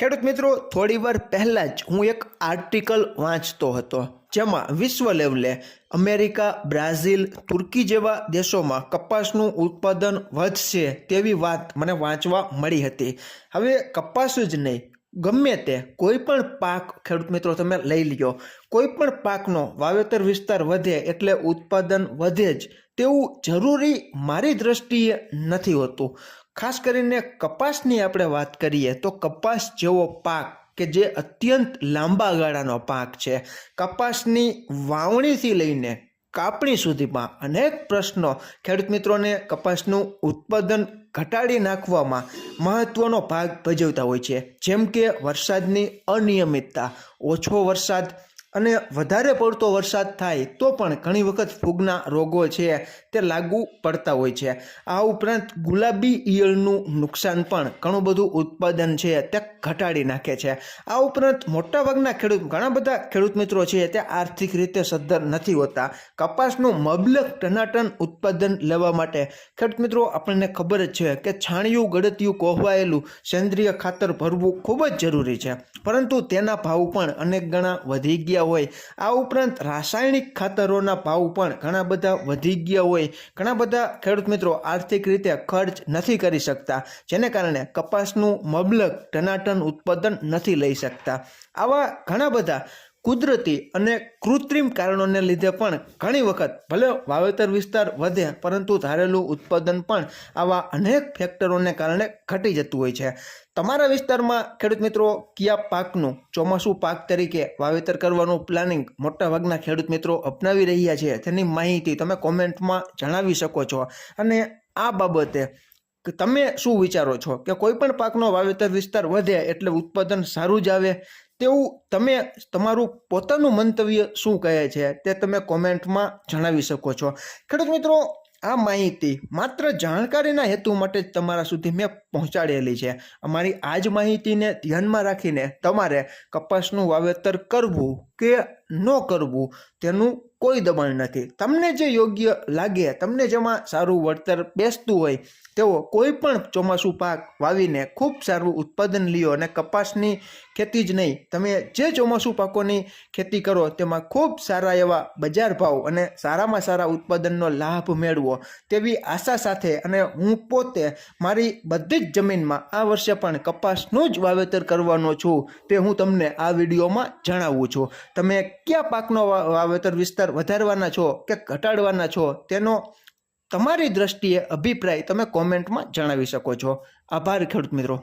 ખેડૂત મિત્રો, થોડી વાર પહેલાં જ હું એક આર્ટિકલ વાંચતો હતો, જેમાં વિશ્વ લેવલે અમેરિકા, બ્રાઝિલ, તુર્કી જેવા દેશોમાં કપાસનું ઉત્પાદન વધશે તેવી વાત મને વાંચવા મળી હતી. હવે કપાસ જ નહીં, ગમે તે કોઈ પણ પાક, ખેડૂત મિત્રો તમે લઈ લ્યો કોઈ પણ પાકનો વાવેતર વિસ્તાર વધે એટલે ઉત્પાદન વધે જ તેવું જરૂરી મારી દ્રષ્ટિએ નથી હોતું. ખાસ કરીને કપાસની આપણે વાત કરીએ તો કપાસ જેવો પાક કે જે અત્યંત લાંબા ગાળાનો પાક છે, કપાસની વાવણીથી લઈને કાપણી સુધીમાં અનેક પ્રશ્નો ખેડૂત મિત્રોને કપાસનું ઉત્પાદન ઘટાડી નાખવામાં મહત્વનો ભાગ ભજવતા હોય છે. જેમ કે વરસાદની અનિયમિતતા, ઓછો વરસાદ અને વધારે પડતો વરસાદ થાય તો પણ ઘણી વખત ફૂગના રોગો છે તે લાગુ પડતા હોય છે. આ ઉપરાંત ગુલાબી ઈયળનું નુકસાન પણ ઘણું બધું ઉત્પાદન છે તે ઘટાડી નાખે છે. આ ઉપરાંત મોટાભાગના ખેડૂત, ઘણા બધા ખેડૂત મિત્રો છે તે આર્થિક રીતે સદ્ધર નથી હોતા. કપાસનું મબલક ટનાટન ઉત્પાદન લેવા માટે ખેડૂત મિત્રો, આપણને ખબર જ છે કે છાણિયું, ગળતિયું, કોહવાયેલું સેન્દ્રિય ખાતર ભરવું ખૂબ જ જરૂરી છે. પરંતુ તેના ભાવ પણ અનેક ગણા વધી ગયા હોય. આ ઉપરાંત રાસાયણિક ખાતરોના ભાવ પણ ઘણા બધા વધી ગયા હોય. ઘણા બધા ખેડૂત મિત્રો આર્થિક રીતે ખર્ચ નથી કરી શકતા, જેને કારણે કપાસનું મબલક ટનાટન ઉત્પાદન નથી લઈ શકતા. આવા ઘણા બધા કુદરતી અને કૃત્રિમ કારણોને લીધે પણ ઘણી વખત ભલે વાવેતર વિસ્તાર વધે, પરંતુ ધારેલું ઉત્પાદન પણ આવા અનેક ફેક્ટરોને કારણે ઘટી જતું હોય છે. તમારા વિસ્તારમાં ખેડૂત મિત્રો કયા પાકનું ચોમાસું પાક તરીકે વાવેતર કરવાનું પ્લાનિંગ મોટાભાગના ખેડૂત મિત્રો અપનાવી રહ્યા છે? તેની માહિતી તમે કોમેન્ટમાં જણાવી શકો છો. અને આ બાબતે તમે શું વિચારો છો? કે કોઈ પણ પાકનો વાવેતર વિસ્તાર વધે એટલે ઉત્પાદન સારું જ આવે? તેવું તમે, તમારું પોતાનું મંતવ્ય શું કહે છે તે તમે કોમેન્ટમાં જણાવી શકો છો. ખેડૂત મિત્રો, આ માહિતી માત્ર જાણકારીના હેતુ માટે જ તમારા સુધી મેં પહોંચાડેલી છે. અમારી આ જ માહિતીને ધ્યાનમાં રાખીને તમારે કપાસનું વાવેતર કરવું કે ન કરવું તેનું કોઈ દબાણ નથી. તમને જે યોગ્ય લાગે, તમને જેમાં સારું વળતર બેસતું હોય તેવો કોઈ પણ ચોમાસું પાક વાવીને ખૂબ સારું ઉત્પાદન લ્યો અને કપાસની ખેતી જ નહીં, તમે જે ચોમાસું પાકોની ખેતી કરો, તેમાં ખૂબ સારા એવા બજાર ભાવ અને સારામાં સારા ઉત્પાદનનો લાભ મેળવો. તેવી આશા સાથે અને હું પોતે મારી બધી જ જમીનમાં આ વર્ષે પણ કપાસનું જ વાવેતર કરવાનો છું, તે હું તમને આ વિડીયોમાં જણાવું છું. તમે કયા પાકનો વાવેતર વિસ્તાર વધારવાના છો કે ઘટાડવાના છો તેનો તમારી દ્રષ્ટિએ અભિપ્રાય તમે કોમેન્ટમાં જણાવી શકો છો. આભાર ખેડૂત મિત્રો.